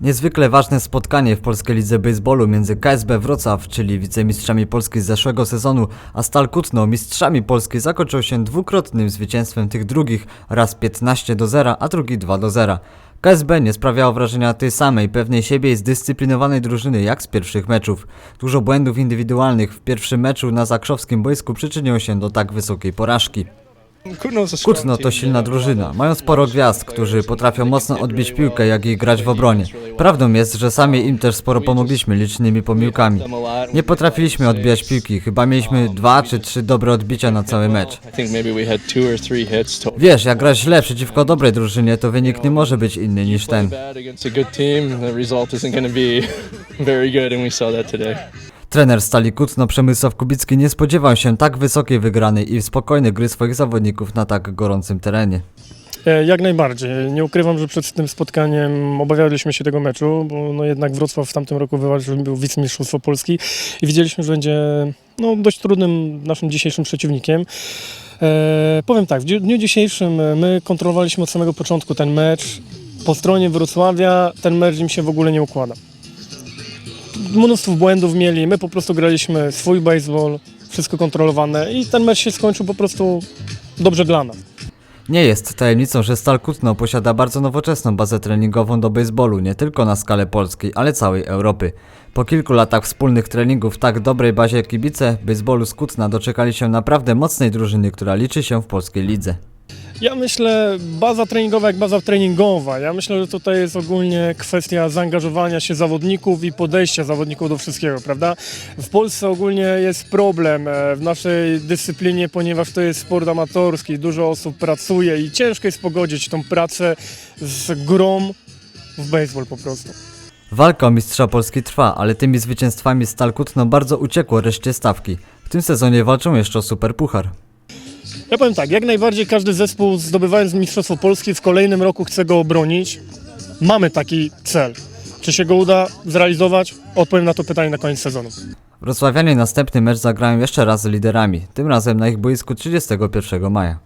Niezwykle ważne spotkanie w polskiej lidze baseballu między KSB Wrocław, czyli wicemistrzami Polski z zeszłego sezonu, a Stal Kutno, mistrzami Polski, zakończyło się dwukrotnym zwycięstwem tych drugich, raz 15 do 0, a drugi 2 do 0. KSB nie sprawiało wrażenia tej samej, pewnej siebie i zdyscyplinowanej drużyny jak z pierwszych meczów. Dużo błędów indywidualnych w pierwszym meczu na zakrzowskim boisku przyczyniło się do tak wysokiej porażki. Kutno to silna drużyna. Mają sporo gwiazd, którzy potrafią mocno odbić piłkę, jak i grać w obronie. Prawdą jest, że sami im też sporo pomogliśmy licznymi pomyłkami. Nie potrafiliśmy odbijać piłki, chyba mieliśmy dwa czy trzy dobre odbicia na cały mecz. Wiesz, jak grać źle przeciwko dobrej drużynie, to wynik nie może być inny niż ten. Trener Stali Kutno Przemysław Kubicki nie spodziewał się tak wysokiej wygranej i spokojnej gry swoich zawodników na tak gorącym terenie. E, Jak najbardziej. Nie ukrywam, że przed tym spotkaniem obawialiśmy się tego meczu, bo no jednak Wrocław w tamtym roku wywalczył był wicemistrzostwo Polski i widzieliśmy, że będzie no, dość trudnym naszym dzisiejszym przeciwnikiem. E, powiem tak, w dniu- dniu dzisiejszym e, my kontrolowaliśmy od samego początku ten mecz. Po stronie Wrocławia ten mecz im się w ogóle nie układa. Mnóstwo błędów mieli, my po prostu graliśmy swój baseball, wszystko kontrolowane i ten mecz się skończył po prostu dobrze dla nas. Nie jest tajemnicą, że Stal Kutno posiada bardzo nowoczesną bazę treningową do baseballu, nie tylko na skalę polskiej, ale całej Europy. Po kilku latach wspólnych treningów w tak dobrej bazie kibice baseballu z Kutna doczekali się naprawdę mocnej drużyny, która liczy się w polskiej lidze. Ja myślę, baza treningowa jak baza treningowa. Ja myślę, że tutaj jest ogólnie kwestia zaangażowania się zawodników i podejścia zawodników do wszystkiego, prawda? W Polsce ogólnie jest problem e, w naszej dyscyplinie, ponieważ to jest sport amatorski, dużo osób pracuje i ciężko jest pogodzić tą pracę z grą w baseball po prostu. Walka o mistrza Polski trwa, ale tymi zwycięstwami Stal Kutno bardzo uciekło reszcie stawki. W tym sezonie walczą jeszcze o Superpuchar. Ja powiem tak, jak najbardziej każdy zespół zdobywając Mistrzostwo Polski w kolejnym roku chce go obronić. Mamy taki cel. Czy się go uda zrealizować? Odpowiem na to pytanie na koniec sezonu. Wrocławianie następny mecz zagrają jeszcze raz z liderami, tym razem na ich boisku 31 maja.